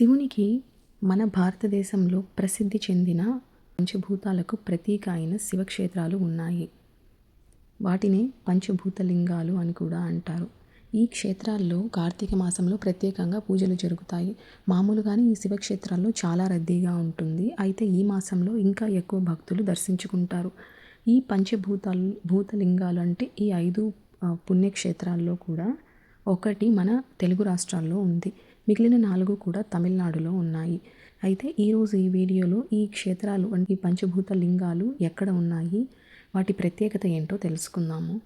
శివునికి మన భారతదేశంలో ప్రసిద్ధి చెందిన పంచభూతాలకు ప్రతీక అయిన శివక్షేత్రాలు ఉన్నాయి. వాటిని పంచభూతలింగాలు అని కూడా అంటారు. ఈ క్షేత్రాల్లో కార్తీక మాసంలో ప్రత్యేకంగా పూజలు జరుగుతాయి. మామూలుగానే ఈ శివక్షేత్రాల్లో చాలా రద్దీగా ఉంటుంది. అయితే ఈ మాసంలో ఇంకా ఎక్కువ భక్తులు దర్శించుకుంటారు. ఈ పంచభూతాలు భూతలింగాలు అంటే ఈ ఐదు పుణ్యక్షేత్రాల్లో కూడా ఒకటి మన తెలుగు రాష్ట్రాల్లో ఉంది. మిగిలిన నాలుగు కూడా తమిళనాడులో ఉన్నాయి. అయితే ఈరోజు ఈ వీడియోలో ఈ క్షేత్రాలు వంటి పంచభూత లింగాలు ఎక్కడ ఉన్నాయి? వాటి ప్రత్యేకత ఏంటో తెలుసుకుందాము.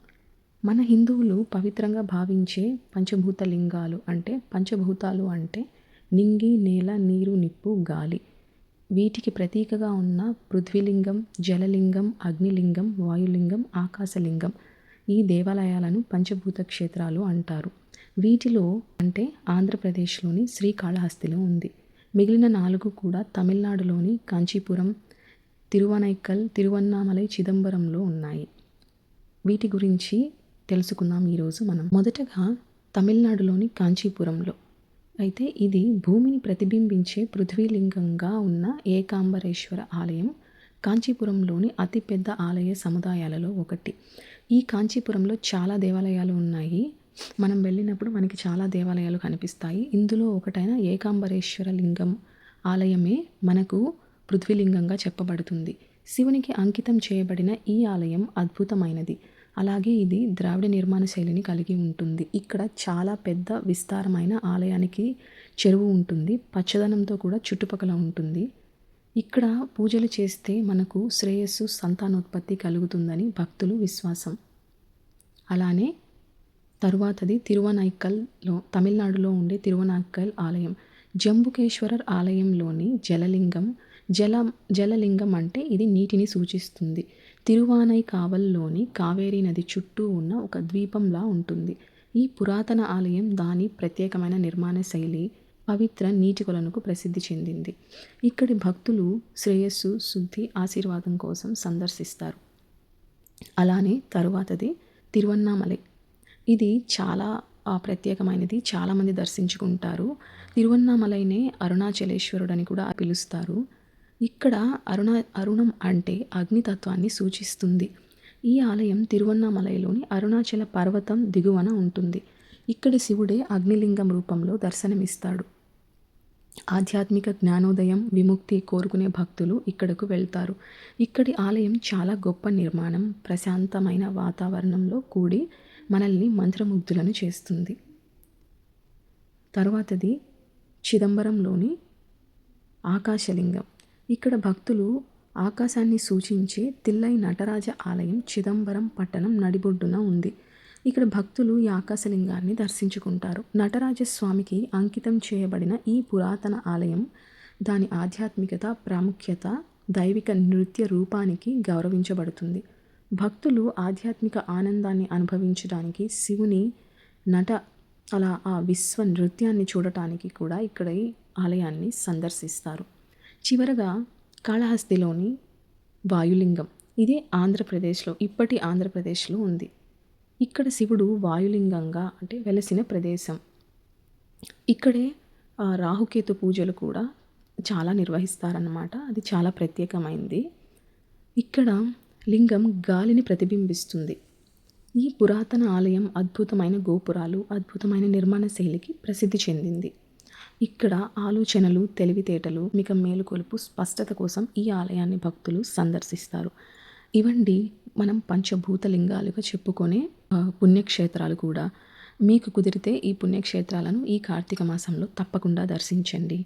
మన హిందువులు పవిత్రంగా భావించే పంచభూత లింగాలు అంటే పంచభూతాలు అంటే నింగి నేల నీరు నిప్పు గాలి. వీటికి ప్రతీకగా ఉన్న పృథ్వీలింగం జలలింగం అగ్నిలింగం వాయులింగం ఆకాశలింగం ఈ దేవాలయాలను పంచభూత క్షేత్రాలు అంటారు. వీటిలో అంటే ఆంధ్రప్రదేశ్లోని శ్రీకాళహస్తిలో ఉంది. మిగిలిన నాలుగు కూడా తమిళనాడులోని కాంచీపురం తిరువనైక్కల్ తిరువన్నామలై చిదంబరంలో ఉన్నాయి. వీటి గురించి తెలుసుకుందాం ఈరోజు మనం. మొదటగా తమిళనాడులోని కాంచీపురంలో. అయితే ఇది భూమిని ప్రతిబింబించే పృథ్వీలింగంగా ఉన్న ఏకాంబరేశ్వర ఆలయం కాంచీపురంలోని అతిపెద్ద ఆలయ సముదాయాలలో ఒకటి. ఈ కాంచీపురంలో చాలా దేవాలయాలు ఉన్నాయి. మనం వెళ్ళినప్పుడు మనకి చాలా దేవాలయాలు కనిపిస్తాయి. ఇందులో ఒకటైన ఏకాంబరేశ్వర లింగం ఆలయమే మనకు పృథ్వీలింగంగా చెప్పబడుతుంది. శివునికి అంకితం చేయబడిన ఈ ఆలయం అద్భుతమైనది. అలాగే ఇది ద్రావిడ నిర్మాణ శైలిని కలిగి ఉంటుంది. ఇక్కడ చాలా పెద్ద విస్తారమైన ఆలయానికి చెరువు ఉంటుంది. పచ్చదనంతో కూడా చుట్టుపక్కల ఉంటుంది. ఇక్కడ పూజలు చేస్తే మనకు శ్రేయస్సు సంతానోత్పత్తి కలుగుతుందని భక్తులు విశ్వాసం. అలానే తరువాతది తిరువనైక్కల్లో తమిళనాడులో ఉండే తిరువనైక్కల్ ఆలయం. జంబుకేశ్వరర్ ఆలయంలోని జలలింగం జల జలలింగం అంటే ఇది నీటిని సూచిస్తుంది. తిరువానై కావల్లోని కావేరీ నది చుట్టూ ఉన్న ఒక ద్వీపంలా ఉంటుంది. ఈ పురాతన ఆలయం దాని ప్రత్యేకమైన నిర్మాణ శైలి పవిత్ర నీటి కొలనుకు ప్రసిద్ధి చెందింది. ఇక్కడి భక్తులు శ్రేయస్సు శుద్ధి ఆశీర్వాదం కోసం సందర్శిస్తారు. అలానే తరువాతది తిరువన్నామలై. ఇది చాలా ప్రత్యేకమైనది. చాలామంది దర్శించుకుంటారు. తిరువన్నామలైనే అరుణాచలేశ్వరుడు అని కూడా పిలుస్తారు. ఇక్కడ అరుణ అరుణం అంటే అగ్నితత్వాన్ని సూచిస్తుంది. ఈ ఆలయం తిరువన్నామలైలోని అరుణాచల పర్వతం దిగువన ఉంటుంది. ఇక్కడ శివుడే అగ్నిలింగం రూపంలో దర్శనమిస్తాడు. ఆధ్యాత్మిక జ్ఞానోదయం విముక్తి కోరుకునే భక్తులు ఇక్కడకు వెళ్తారు. ఇక్కడి ఆలయం చాలా గొప్ప నిర్మాణం ప్రశాంతమైన వాతావరణంలో కూడి మనల్ని మంత్రముగ్ధులను చేస్తుంది. తర్వాతది చిదంబరంలోని ఆకాశలింగం. ఇక్కడ భక్తులు ఆకాశాన్ని సూచించే తిల్లై నటరాజ ఆలయం చిదంబరం పట్టణం నడిబొడ్డున ఉంది. ఇక్కడ భక్తులు ఈ ఆకాశలింగాన్ని దర్శించుకుంటారు. నటరాజస్వామికి అంకితం చేయబడిన ఈ పురాతన ఆలయం దాని ఆధ్యాత్మికత ప్రాముఖ్యత దైవిక నృత్య రూపానికి గౌరవించబడుతుంది. భక్తులు ఆధ్యాత్మిక ఆనందాన్ని అనుభవించడానికి శివుని నట అలా ఆ విశ్వ నృత్యాన్ని చూడటానికి కూడా ఇక్కడ ఈ ఆలయాన్ని సందర్శిస్తారు. చివరగా కాళహస్తిలోని వాయులింగం. ఇది ఆంధ్రప్రదేశ్లో ఇప్పటి ఆంధ్రప్రదేశ్లో ఉంది. ఇక్కడ శివుడు వాయులింగంగా అంటే వెలసిన ప్రదేశం. ఇక్కడే రాహుకేతు పూజలు కూడా చాలా నిర్వహిస్తారన్నమాట. అది చాలా ప్రత్యేకమైంది. ఇక్కడ లింగం గాలిని ప్రతిబింబిస్తుంది. ఈ పురాతన ఆలయం అద్భుతమైన గోపురాలు అద్భుతమైన నిర్మాణ శైలికి ప్రసిద్ధి చెందింది. ఇక్కడ ఆలోచనలు తెలివితేటలు మిక మేలుకొలుపు స్పష్టత కోసం ఈ ఆలయాన్ని భక్తులు సందర్శిస్తారు. ఇవండి మనం పంచభూత లింగాలుగా చెప్పుకునే పుణ్యక్షేత్రాలు కూడా. మీకు కుదిరితే ఈ పుణ్యక్షేత్రాలను ఈ కార్తీక మాసంలో తప్పకుండా దర్శించండి.